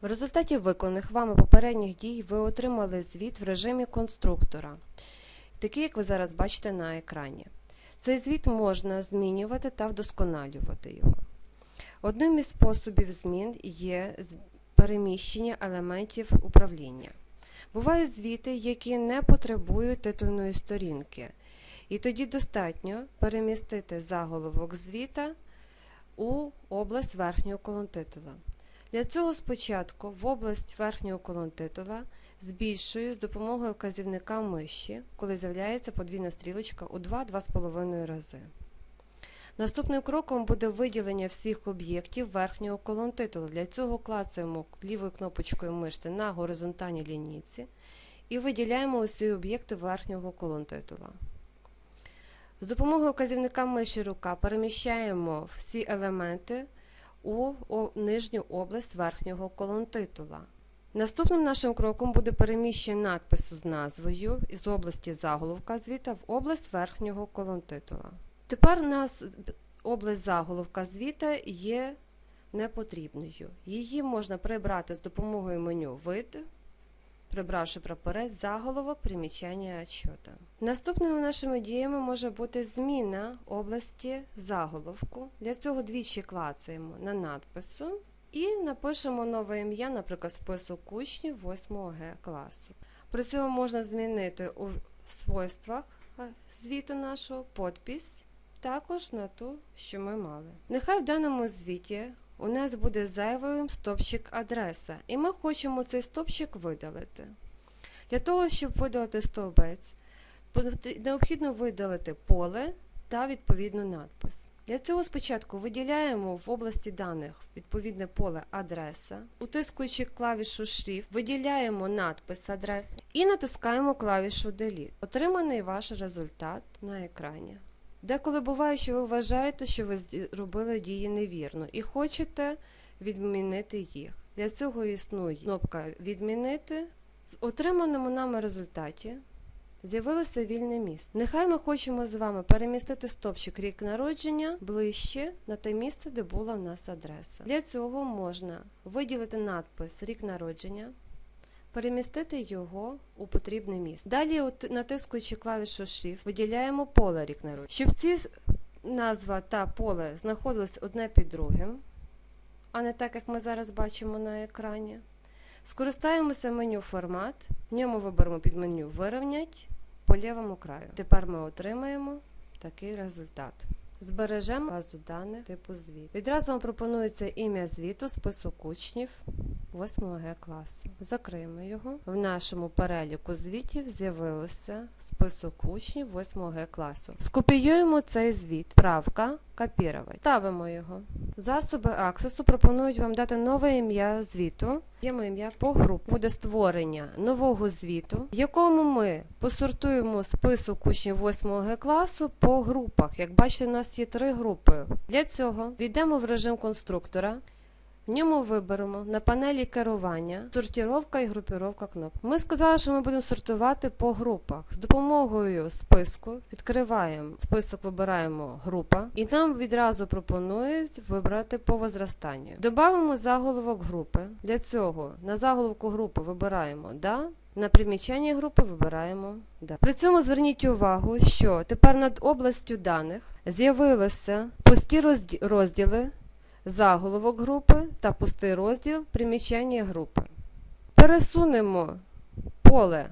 В результаті виконаних вами попередніх дій ви отримали звіт в режимі конструктора, такий, як ви зараз бачите на екрані. Цей звіт можна змінювати та вдосконалювати його. Одним із способів змін є переміщення елементів управління. Бувають звіти, які не потребують титульної сторінки, і тоді достатньо перемістити заголовок звіта у область верхнього колонтитула. Для цього спочатку в область верхнього колонтитула збільшую з допомогою вказівника миші, коли з'являється подвійна стрілочка у 2-2,5 рази. Наступним кроком буде виділення всіх об'єктів верхнього колонтитулу. Для цього клацаємо лівою кнопочкою мишці на горизонтальній лінійці і виділяємо усі об'єкти верхнього колонтитула. З допомогою вказівника миші рука переміщаємо всі елементи у нижню область верхнього колонтитула. Наступним нашим кроком буде переміщення надпису з назвою із області заголовка звіта в область верхнього колонтитула. Тепер у нас область заголовка звіта є непотрібною. Її можна прибрати з допомогою меню Вид, прибравши прапорець заголовок примічання отчета. Наступними нашими діями може бути зміна області заголовку. Для цього двічі клацаємо на надпису і напишемо нове ім'я, наприклад, список учнів 8 Г класу. При цьому можна змінити у свойствах звіту нашого подпись, також на ту, що ми мали. Нехай в даному звіті у нас буде зайвим стопчик адреса, і ми хочемо цей стопчик видалити. Для того, щоб видалити стовбець, необхідно видалити поле та відповідну надпис. Для цього спочатку виділяємо в області даних відповідне поле адреса, утискуючи клавішу Shift, виділяємо надпис адреси і натискаємо клавішу Delete. Отриманий ваш результат на екрані. Деколи буває, що ви вважаєте, що ви зробили дії невірно і хочете відмінити їх. Для цього існує кнопка Відмінити. В отриманому нами результаті з'явилося вільне місце. Нехай ми хочемо з вами перемістити стопчик рік народження ближче на те місце, де була в нас адреса. Для цього можна виділити надпис рік народження, перемістити його у потрібне місце. Далі, натискуючи клавішу Shift, виділяємо поле рік народження. Щоб ці назва та поле знаходились одне під другим, а не так, як ми зараз бачимо на екрані. Скористаємося меню Формат, в ньому виберемо під меню Вирівнять по лівому краю. Тепер ми отримаємо такий результат. Збережемо базу даних типу звіт. Відразу вам пропонується ім'я звіту, список учнів 8 Г класу. Закриємо його. В нашому переліку звітів з'явився список учнів 8 Г класу. Скопіюємо цей звіт. Правка копірувати. Ставимо його. Засоби Access пропонують вам дати нове ім'я звіту. Даємо ім'я по групі. Буде створення нового звіту, в якому ми посортуємо список учнів 8 Г класу по групах. Як бачите, у нас є три групи. Для цього війдемо в режим конструктора. В ньому виберемо на панелі керування сортіровка і групіровка кнопок. Ми сказали, що ми будемо сортувати по групах. З допомогою списку відкриваємо список, вибираємо група, і нам відразу пропонують вибрати по возрастанню. Добавимо заголовок групи. Для цього на заголовку групи вибираємо да. На примічання групи вибираємо да. При цьому зверніть увагу, що тепер над областю даних з'явилися пусті розді- розділи заголовок групи та пустий розділ примічання групи. Пересунемо поле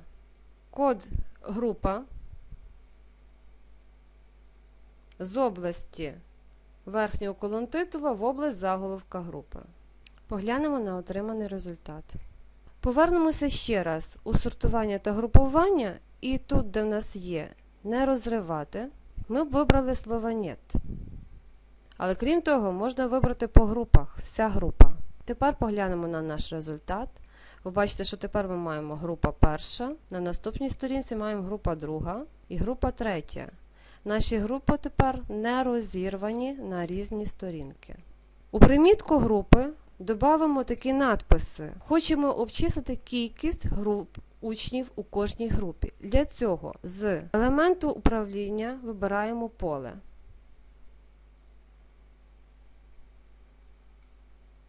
код група з області верхнього колонтитула в область заголовка групи. Поглянемо на отриманий результат. Повернемося ще раз у сортування та групування, і тут, де в нас є не розривати, ми вибрали слово «нет». Але крім того, можна вибрати по групах, вся група. Тепер поглянемо на наш результат. Ви бачите, що тепер ми маємо група перша, на наступній сторінці маємо група друга і група третя. Наші групи тепер не розірвані на різні сторінки. У примітку групи додамо такі надписи. Хочемо обчислити кількість груп учнів у кожній групі. Для цього з елементу управління вибираємо поле.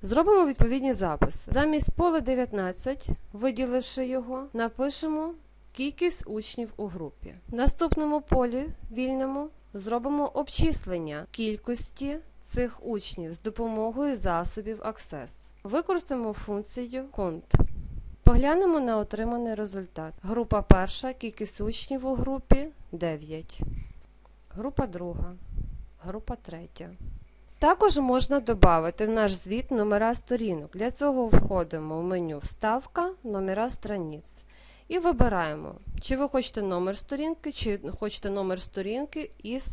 Зробимо відповідні записи. Замість поля 19, виділивши його, напишемо кількість учнів у групі. В наступному полі вільному зробимо обчислення кількості цих учнів з допомогою засобів Access. Використаємо функцію count. Поглянемо на отриманий результат. Група перша, кількість учнів у групі 9. Група друга, група третя. Також можна додати в наш звіт номера сторінок. Для цього входимо в меню Вставка, номера страниць. І вибираємо, чи ви хочете номер сторінки, чи хочете номер сторінки із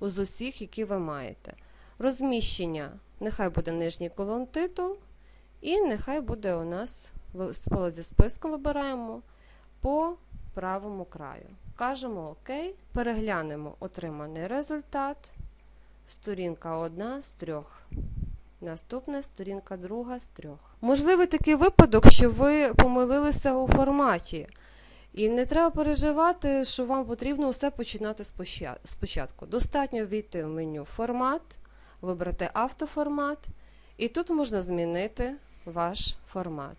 з усіх, які ви маєте. Розміщення, нехай буде нижній колон титул, і нехай буде у нас зі списком вибираємо по правому краю. Кажемо ОК, переглянемо отриманий результат. Сторінка одна з трьох. Наступна сторінка друга з трьох. Можливий такий випадок, що ви помилилися у форматі. І не треба переживати, що вам потрібно все починати спочатку. Достатньо війти в меню Формат, вибрати автоформат, і тут можна змінити ваш формат.